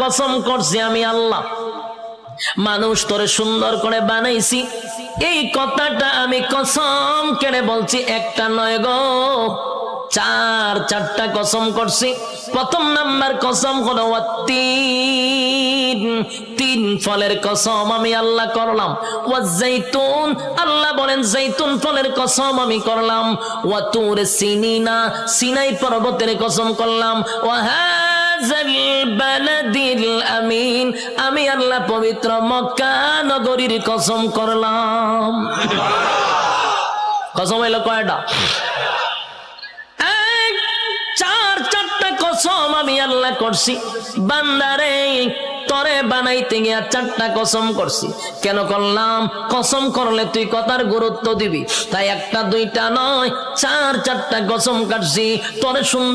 কসম করছি আমি আল্লাহ। মানুষ তোরে সুন্দর করে বানাইছি। এই কথাটা আমি কসম কেড়ে বলছি, একটা নয় গো। চার, চারটা কসম করছি। প্রথম নাম্বার কসম হলো তিন ফলের কসম আমি আল্লাহ করলাম। ওয়া জাইতুন আল্লাহ বলেন, জাইতুন ফলের কসম আমি করলাম। ওয়া তুর সিনিনা, সিনাই পর্বতের কসম করলাম। বালাদিল আমিন আমি আল্লাহ পবিত্র মক্কা নগরীর কসম করলাম। কসম হইল কয়টা? চার, চারটা কসম আমি আল্লাহ করছি। বান্দারে, তরে বানাইতে গিয়া চারটা কসম করছি। কেন করলাম? কসম করলে তুই কথার গুরুত্ব দিবি। তাই একটা, দুইটা নয়, চার, চারটা কসম কাটছি। তোরে সুন্দর